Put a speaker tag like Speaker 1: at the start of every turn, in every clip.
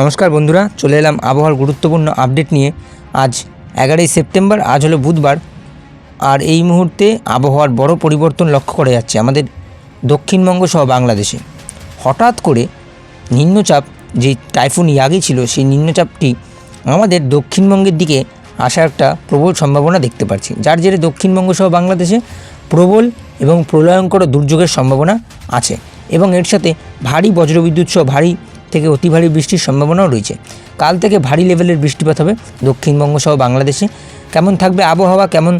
Speaker 1: নমস্কার বন্ধুরা, চলে এলাম আবহাওয়ার গুরুত্বপূর্ণ আপডেট নিয়ে। আজ এগারোই সেপ্টেম্বর, আজ হলো বুধবার। আর এই মুহূর্তে আবহাওয়ার বড় পরিবর্তন লক্ষ্য করা যাচ্ছে আমাদের দক্ষিণবঙ্গ সহ বাংলাদেশে। হঠাৎ করে নিম্নচাপ, যে টাইফুন ইয়াগি ছিল, সেই নিম্নচাপটি আমাদের দক্ষিণবঙ্গের দিকে আসার একটা প্রবল সম্ভাবনা দেখতে পাচ্ছি। যার জেরে দক্ষিণবঙ্গ সহ বাংলাদেশে প্রবল এবং প্রলয়ঙ্কর দুর্যোগের সম্ভাবনা আছে। এবং এর সাথে ভারী বজ্রবিদ্যুৎ সহ ভারী থেকে অতি ভারী বৃষ্টির সম্ভাবনাও রয়েছে। কাল থেকে ভারী লেভেলের বৃষ্টিপাত হবে। দক্ষিণবঙ্গ সহ বাংলাদেশে কেমন থাকবে আবহাওয়া, কেমন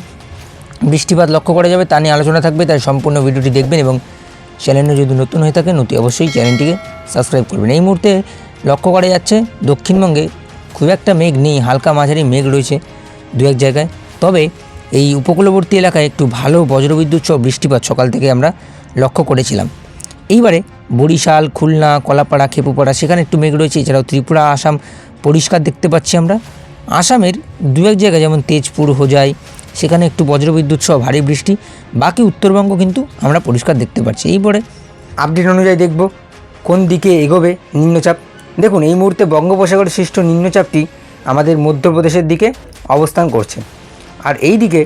Speaker 1: বৃষ্টিপাত লক্ষ্য করা যাবে তা নিয়ে আলোচনা থাকবে, তাই সম্পূর্ণ ভিডিওটি দেখবেন এবং চ্যানেলে যদি নতুন হয়ে থাকেন, অতি অবশ্যই চ্যানেলটিকে সাবস্ক্রাইব করবেন। এই মুহূর্তে লক্ষ্য করা যাচ্ছে, দক্ষিণবঙ্গে খুব একটা মেঘ নেই, হালকা মাঝারি মেঘ রয়েছে দু এক জায়গায়। তবে এই উপকূলবর্তী এলাকায় একটু ভালো বজ্রবিদ্যুৎ সহ বৃষ্টিপাত সকাল থেকে আমরা লক্ষ্য করেছিলাম। এইবারে বরিশাল, খুলনা, কলাপাড়া, খেপুপাড়া, সেখানে একটু মেঘ রয়েছে। এছাড়াও ত্রিপুরা, আসাম পরিষ্কার দেখতে পাচ্ছি আমরা। আসামের দু এক জায়গায় যেমন তেজপুর, হোজাই, সেখানে একটু বজ্রবিদ্যুৎ সহ ভারী বৃষ্টি। বাকি উত্তরবঙ্গ কিন্তু আমরা পরিষ্কার দেখতে পাচ্ছি। এইবারে আপডেট অনুযায়ী দেখব কোন দিকে এগোবে নিম্নচাপ। দেখুন, এই মুহূর্তে বঙ্গোপসাগরে সৃষ্ট নিম্নচাপটি আমাদের মধ্যপ্রদেশের দিকে অবস্থান করছে। আর এই দিকে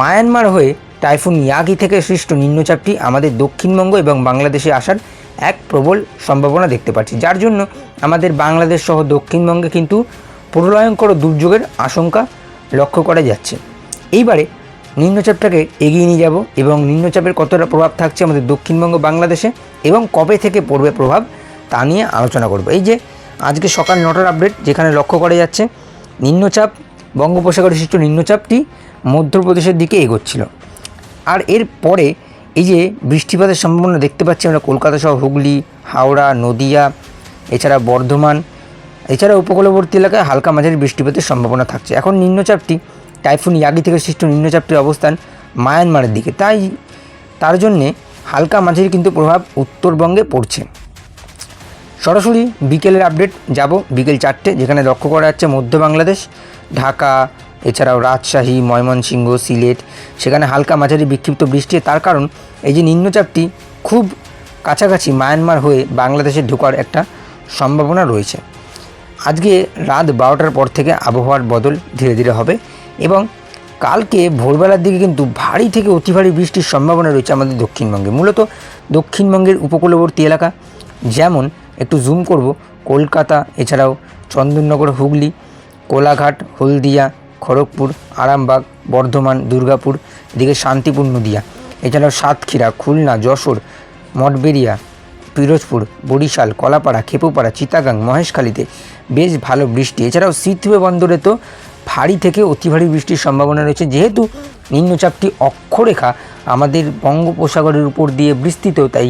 Speaker 1: মায়ানমার হয়ে টাইফুন ইয়াগি থেকে সৃষ্ট নিম্নচাপটি আমাদের দক্ষিণবঙ্গ এবং বাংলাদেশে আসার এক প্রবল সম্ভাবনা দেখতে পাচ্ছি। যার জন্য আমাদের বাংলাদেশ সহ দক্ষিণবঙ্গে কিন্তু প্রলয়ঙ্কর দুর্যোগের আশঙ্কা লক্ষ্য করা যাচ্ছে। এইবারে নিম্নচাপটাকে এগিয়ে নিয়ে যাব এবং নিম্নচাপের কতটা প্রভাব থাকছে আমাদের দক্ষিণবঙ্গ বাংলাদেশে এবং কবে থেকে পড়বে প্রভাব তা নিয়ে আলোচনা করব। এই যে আজকে সকাল নটার আপডেট যেখানে লক্ষ্য করা যাচ্ছে, নিম্নচাপ, বঙ্গোপসাগরে সৃষ্ট নিম্নচাপটি মধ্যপ্রদেশের দিকে এগোচ্ছিল। আর এর পরে এই যে বৃষ্টিপাতের সম্ভাবনা দেখতে পাচ্ছি আমরা, কলকাতা সহ হুগলি, হাওড়া, নদিয়া, এছাড়া বর্ধমান, এছাড়া উপকূলবর্তী এলাকায় হালকা মাঝারি বৃষ্টিপাতের সম্ভাবনা থাকছে। এখন নিম্নচাপটি, টাইফুন ইয়াগি থেকে সৃষ্ট নিম্নচাপটির অবস্থান মায়ানমারের দিকে। তাই তার জন্যে হালকা মাঝারি কিন্তু প্রভাব উত্তরবঙ্গে পড়ছে। সরাসরি বিকেলের আপডেট যাব বিকেল চারটে, যেখানে লক্ষ্য করা যাচ্ছে মধ্য বাংলাদেশ, ঢাকা এছাড়াও রাজশাহী, ময়মনসিংহ, সিলেট, সেখানে হালকা মাঝারি বিক্ষিপ্ত বৃষ্টি, তার কারণ এই যে নিম্নচাপটি খুব কাছাকাছি মায়ানমার হয়ে বাংলাদেশে ঢোকার একটা সম্ভাবনা রয়েছে। আজকে রাত বারোটার পর থেকে আবহাওয়ার বদল ধীরে ধীরে হবে এবং কালকে ভোরবেলার দিকে কিন্তু ভারী থেকে অতি ভারী বৃষ্টির সম্ভাবনা রয়েছে আমাদের দক্ষিণবঙ্গে। মূলত দক্ষিণবঙ্গের উপকূলবর্তী এলাকা, যেমন একটু জুম করব, কলকাতা, এছাড়াও চন্দননগর, হুগলি, কোলাঘাট, হলদিয়া খড়গপুর, আরামবাগ, বর্ধমান, দুর্গাপুর, এদিকে শান্তিপুর, নদিয়া। এছাড়াও সাতক্ষীরা, খুলনা, যশোর মঠবেরিয়া পিরোজপুর, বরিশাল, কলাপাড়া, খেপুপাড়া চিতাগাং মহেশখালীতে বেশ ভালো বৃষ্টি। এছাড়াও শীতবে বন্দরে তো ভারী থেকে অতি ভারী বৃষ্টির সম্ভাবনা রয়েছে। যেহেতু নিম্নচাপটি অক্ষরেখা আমাদের বঙ্গোপসাগরের উপর দিয়ে বিস্তৃত, তাই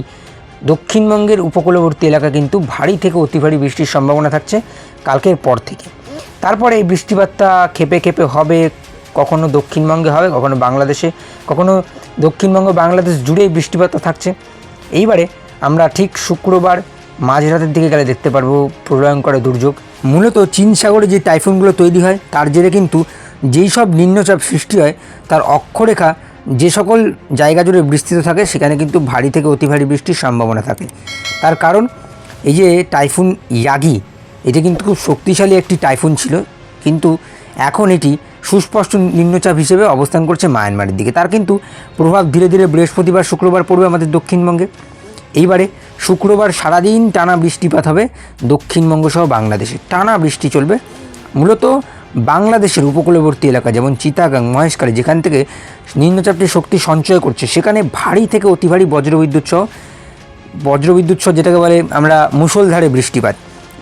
Speaker 1: দক্ষিণবঙ্গের উপকূলবর্তী এলাকা কিন্তু ভারী থেকে অতি ভারী বৃষ্টির সম্ভাবনা থাকছে কালকের পর থেকে। তারপরে এই বৃষ্টিপাতটা খেপে খেপে হবে, কখনো দক্ষিণবঙ্গে হবে, কখনো বাংলাদেশে, কখনো দক্ষিণবঙ্গ বাংলাদেশ জুড়েই বৃষ্টিপাতটা থাকছে। এইবারে আমরা ঠিক শুক্রবার মাঝরাতের দিকে গেলে দেখতে পারব প্রলয়ঙ্কর দুর্যোগ। মূলত চীন সাগরে যে টাইফুনগুলো তৈরি হয়, তার জেরে কিন্তু যেই সব নিম্নচাপ সৃষ্টি হয়, তার অক্ষরেখা যে সকল জায়গা জুড়ে বিস্তৃত থাকে, সেখানে কিন্তু ভারী থেকে অতি ভারী বৃষ্টির সম্ভাবনা থাকে। তার কারণ এই যে টাইফুন, ইয়াগি এটি কিন্তু খুব শক্তিশালী একটি টাইফুন ছিল, কিন্তু এখন এটি সুস্পষ্ট নিম্নচাপ হিসেবে অবস্থান করছে মায়ানমারের দিকে। তার কিন্তু প্রভাব ধীরে ধীরে বৃহস্পতিবার, শুক্রবার পড়বে আমাদের দক্ষিণবঙ্গে। এইবারে শুক্রবার সারাদিন টানা বৃষ্টিপাত হবে দক্ষিণবঙ্গ সহ বাংলাদেশে। টানা বৃষ্টি চলবে মূলত বাংলাদেশের উপকূলবর্তী এলাকা, যেমন চিতাগাং মহেশখালী, যেখান থেকে নিম্নচাপটি শক্তি সঞ্চয় করছে, সেখানে ভারী থেকে অতি ভারী বজ্রবিদ্যুৎ সহ বজ্রবিদ্যুৎ সহ যেটাকে বলে আমরা মুষলধারে বৃষ্টিপাত।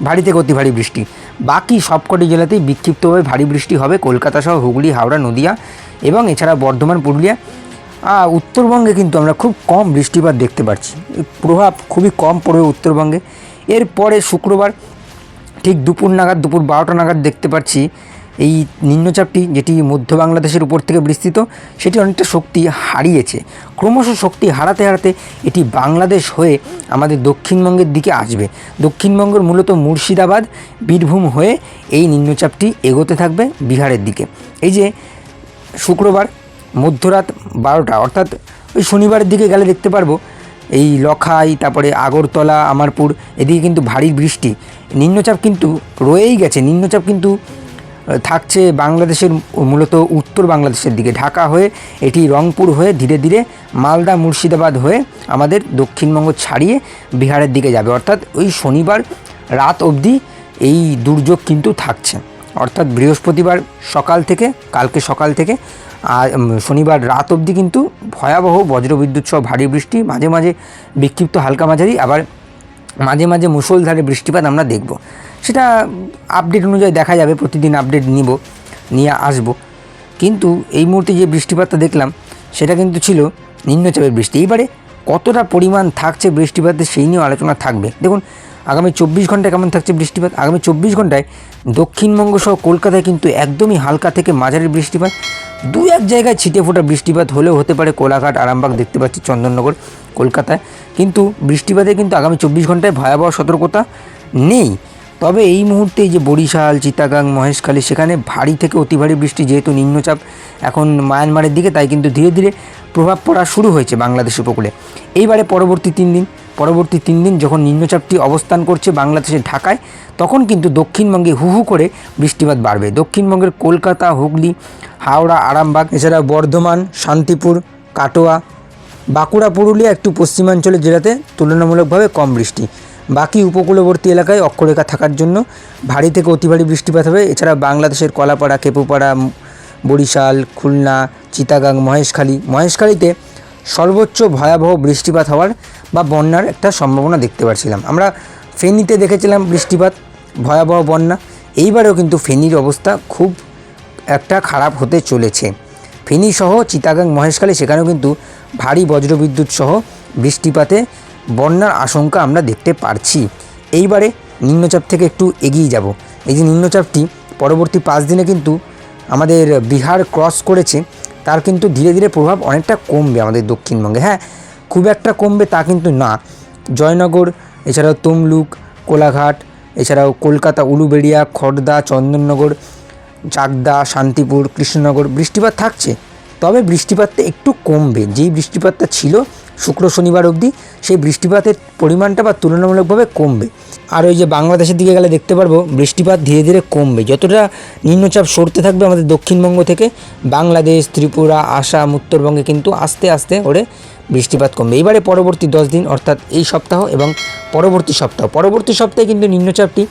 Speaker 1: ভারী থেকে অতি ভারী বৃষ্টি। বাকি সবকটি জেলাতেই বিক্ষিপ্তভাবে ভারী বৃষ্টি হবে কলকাতা সহ হুগলি, হাওড়া, নদিয়া এবং এছাড়া বর্ধমান, পুরুলিয়া। উত্তরবঙ্গে কিন্তু আমরা খুব কম বৃষ্টিপাত দেখতে পাচ্ছি। প্রভাব খুবই কম পড়বে উত্তরবঙ্গে। এরপরে শুক্রবার ঠিক দুপুর নাগাদ, দুপুর বারোটা নাগাদ দেখতে পাচ্ছি এই নিম্নচাপটি যেটি মধ্য বাংলাদেশের উপর থেকে বিস্তৃত, সেটি অনেকটা শক্তি হারিয়েছে। ক্রমশ শক্তি হারাতে হারাতে এটি বাংলাদেশ হয়ে আমাদের দক্ষিণবঙ্গের দিকে আসবে। দক্ষিণবঙ্গের মূলত মুর্শিদাবাদ, বীরভূম হয়ে এই নিম্নচাপটি এগোতে থাকবে বিহারের দিকে। এই যে শুক্রবার মধ্যরাত বারোটা, অর্থাৎ ওই শনিবারের দিকে গেলে দেখতে পারব, এই লখাই, তারপরে আগরতলা, আমারপুর, এদিকে কিন্তু ভারী বৃষ্টি। নিম্নচাপ কিন্তু রয়েই গেছে, নিম্নচাপ কিন্তু থাকছে বাংলাদেশের মূলত উত্তর বাংলাদেশের দিকে। ঢাকা হয়ে এটি রংপুর হয়ে ধীরে ধীরে মালদা, মুর্শিদাবাদ হয়ে আমাদের দক্ষিণবঙ্গ ছাড়িয়ে বিহারের দিকে যাবে। অর্থাৎ ওই শনিবার রাত অবধি এই দুর্যোগ কিন্তু থাকছে। অর্থাৎ বৃহস্পতিবার সকাল থেকে, কালকে সকাল থেকে, আর শনিবার রাত অবধি কিন্তু ভয়াবহ বজ্রবিদ্যুৎ সহ ভারী বৃষ্টি, মাঝে মাঝে বিক্ষিপ্ত হালকা মাঝারি, আবার মাঝে মাঝে মুষলধারে বৃষ্টিপাত আমরা দেখব। সেটা আপডেট অনুযায়ী দেখা যাবে, প্রতিদিন আপডেট নিব, নিয়ে আসব। কিন্তু এই মুহূর্তে যে বৃষ্টিপাতটা দেখলাম, সেটা কিন্তু ছিল নিম্নচাপের বৃষ্টি। এইবারে কতটা পরিমাণ থাকছে বৃষ্টিপাতের সেই নিয়েও আলোচনা থাকবে। দেখুন, আগামী চব্বিশ ঘন্টায় কেমন থাকছে বৃষ্টিপাত? আগামী চব্বিশ ঘন্টায় দক্ষিণবঙ্গ সহ কলকাতায় কিন্তু একদমই হালকা থেকে মাঝারি বৃষ্টিপাত। দু এক জায়গায় ছিটে ফোটা বৃষ্টিপাত হলেও হতে পারে, কোলাঘাট, আরামবাগ দেখতে পাচ্ছি, চন্দননগর। কলকাতায়। কিন্তু বৃষ্টিপাতে কিন্তু আগামী চব্বিশ ঘন্টায় ভয়াবহ সতর্কতা নেই। তবে এই মুহূর্তে যে বরিশাল চিতাগাং মহেশখালী, সেখানে ভারী থেকে অতি ভারী বৃষ্টি যেহেতু নিম্নচাপ এখন মায়ানমারের দিকে, তাই কিন্তু ধীরে ধীরে প্রভাব পড়া শুরু হয়েছে বাংলাদেশ উপকূলে। এইবারে পরবর্তী তিন দিন, পরবর্তী তিন দিন যখন নিম্নচাপটি অবস্থান করছে বাংলাদেশের ঢাকায়, তখন কিন্তু দক্ষিণবঙ্গে হু হু করে বৃষ্টিপাত বাড়বে। দক্ষিণবঙ্গের কলকাতা, হুগলি, হাওড়া, আরামবাগ এছাড়া বর্ধমান, শান্তিপুর, কাটোয়া বাঁকুড়া, পুরুলিয়া একটু পশ্চিমাঞ্চলের জেলাতে তুলনামূলকভাবে কম বৃষ্টি। বাকি উপকূলবর্তী এলাকায় অক্ষরেখা থাকার জন্য ভারী থেকে অতি ভারী বৃষ্টিপাত হবে। এছাড়া বাংলাদেশের কলাপাড়া, কেপুপাড়া, বরিশাল, খুলনা চিতাগাং মহেশখালী, মহেশখালীতে সর্বোচ্চ ভয়াবহ বৃষ্টিপাত হওয়ার বা বন্যার একটা সম্ভাবনা দেখতে পাচ্ছিলাম আমরা ফেনীতে দেখেছিলাম বৃষ্টিপাত, ভয়াবহ বন্যা। এইবারেও কিন্তু ফেনীর অবস্থা খুব একটা খারাপ হতে চলেছে। ফেনী সহ চিতাগাং মহেশখালী, সেখানেও কিন্তু ভারী বজ্রবিদ্যুৎ সহ বৃষ্টিপাতে বন্যার আশঙ্কা আমরা দেখতে পারছি। এইবারে নিম্নচাপ থেকে একটু এগিয়ে যাব। এই যে নিম্নচাপটি পরবর্তী পাঁচ দিনে কিন্তু আমাদের বিহার ক্রস করেছে, তার কিন্তু ধীরে ধীরে প্রভাব অনেকটা কমবে আমাদের দক্ষিণবঙ্গে। হ্যাঁ খুব একটা কমবে তা কিন্তু না। জয়নগর, এছাড়াও তমলুক, কোলাঘাট, এছাড়াও কলকাতা, উলুবেড়িয়া খড়দা চন্দননগর, চাকদা, শান্তিপুর, কৃষ্ণনগর, বৃষ্টিপাত থাকছে। তবে বৃষ্টিপাতটা একটু কমবে। যেই বৃষ্টিপাতটা ছিল শুক্র শনিবার অবধি, সেই বৃষ্টিপাতের পরিমাণটা বা তুলনামূলকভাবে কমবে। আর ওই যে বাংলাদেশের দিকে গেলে দেখতে পারব, বৃষ্টিপাত ধীরে ধীরে কমবে। যতটা নিম্নচাপ সরতে থাকবে আমাদের দক্ষিণবঙ্গ থেকে, বাংলাদেশ, ত্রিপুরা, আসাম, উত্তরবঙ্গে কিন্তু আস্তে আস্তে ওরে বৃষ্টিপাত কমবে। এবারে পরবর্তী দশ দিন, অর্থাৎ এই সপ্তাহ এবং পরবর্তী সপ্তাহ। পরবর্তী সপ্তাহে কিন্তু নিম্নচাপটি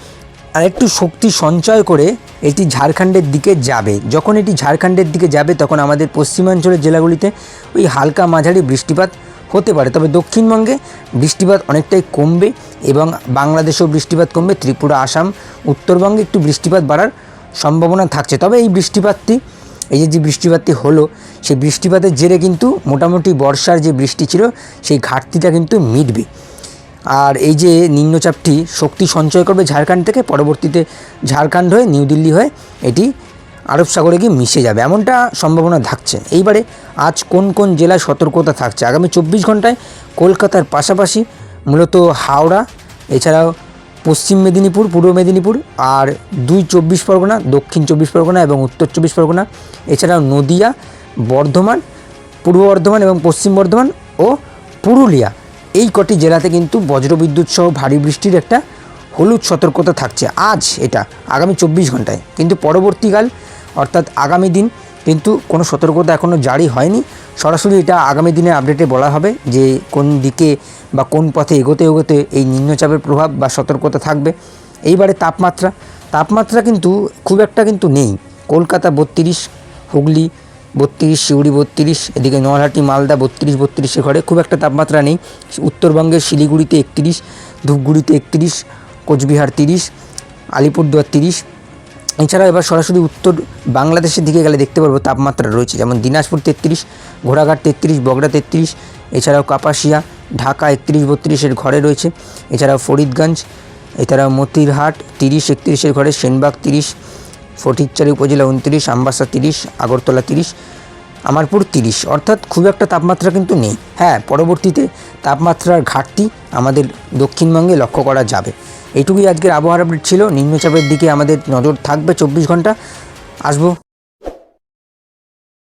Speaker 1: আর একটু শক্তি সঞ্চয় করে এটি ঝাড়খণ্ডের দিকে যাবে। যখন এটি ঝাড়খণ্ডের দিকে যাবে, তখন আমাদের পশ্চিমাঞ্চলের জেলাগুলিতে ওই হালকা মাঝারি বৃষ্টিপাত হতে পারে। তবে দক্ষিণবঙ্গে বৃষ্টিপাত অনেকটাই কমবে এবং বাংলাদেশেও বৃষ্টিপাত কমবে। ত্রিপুরা, আসাম, উত্তরবঙ্গে একটু বৃষ্টিপাত বাড়ার সম্ভাবনা থাকছে। তবে এই বৃষ্টিপাতটি, এই যে যে বৃষ্টিপাতটি হলো, সেই বৃষ্টিপাতের জেরে কিন্তু মোটামুটি বর্ষার যে বৃষ্টি ছিল, সেই ঘাটতিটা কিন্তু মিটবে। আর এই যে নিম্নচাপটি শক্তি সঞ্চয় করবে ঝাড়খণ্ড থেকে, পরবর্তীতে ঝাড়খণ্ড হয়ে নিউ দিল্লি হয়ে এটি আরব সাগরে গিয়ে মিশে যাবে, এমনটা সম্ভাবনা থাকছে। এইবারে আজ কোন কোন জেলায় সতর্কতা থাকছে? আগামী চব্বিশ ঘন্টায় কলকাতার পাশাপাশি মূলত হাওড়া, এছাড়াও পশ্চিম মেদিনীপুর, পূর্ব মেদিনীপুর, আর দুই চব্বিশ পরগনা, দক্ষিণ চব্বিশ পরগনা এবং উত্তর চব্বিশ পরগনা, এছাড়াও নদিয়া, বর্ধমান, পূর্ব বর্ধমান এবং পশ্চিম বর্ধমান ও পুরুলিয়া। এই কটি জেলাতে কিন্তু বজ্রবিদ্যুৎ সহ ভারী বৃষ্টির একটা হলুদ সতর্কতা থাকছে। আজ এটা, আগামী চব্বিশ ঘন্টায়। কিন্তু পরবর্তীকাল, অর্থাৎ আগামী দিন, কিন্তু কোনো সতর্কতা এখনও জারি হয়নি। সরাসরি এটা আগামী দিনে আপডেটে বলা হবে যে কোন দিকে বা কোন পথে এগোতে এগোতে এই নিম্নচাপের প্রভাব বা সতর্কতা থাকবে। এইবারে তাপমাত্রা তাপমাত্রা কিন্তু খুব একটা কিন্তু নেই। কলকাতা বত্রিশ, হুগলি বত্রিশ সিউড়ি বত্রিশ, এদিকে নলহাটি, মালদা বত্রিশ বত্রিশের ঘরে খুব একটা তাপমাত্রা নেই। উত্তরবঙ্গের শিলিগুড়িতে একত্রিশ, ধূপগুড়িতে একত্রিশ, কোচবিহার তিরিশ, আলিপুরদুয়ার তিরিশ। এছাড়া এবার সরাসরি উত্তর বাংলাদেশের দিকে গেলে দেখতে পারব তাপমাত্রা রয়েছে। যেমন দিনাজপুর তেত্রিশ, ঘোড়াঘাট তেত্রিশ, বগড়া তেত্রিশ, এছাড়াও কাপাসিয়া, ঢাকা একত্রিশ, বত্রিশের ঘরে রয়েছে। এছাড়াও ফরিদগঞ্জ, এছাড়াও মতিরহাট তিরিশ, একত্রিশের ঘরে, সেনবাগ তিরিশ ফটিকচারি উপজেলা উনত্রিশ, আমবাসা তিরিশ, আগরতলা তিরিশ, আমারপুর তিরিশ। অর্থাৎ খুব একটা তাপমাত্রা কিন্তু নেই। হ্যাঁ পরবর্তীতে তাপমাত্রার ঘাটতি আমাদের দক্ষিণবঙ্গে লক্ষ্য করা যাবে। এটুকুই আজকের আবহাওয়ার আপডেট ছিল। নিম্নচাপের দিকে আমাদের নজর থাকবে চব্বিশ ঘণ্টা। আসব।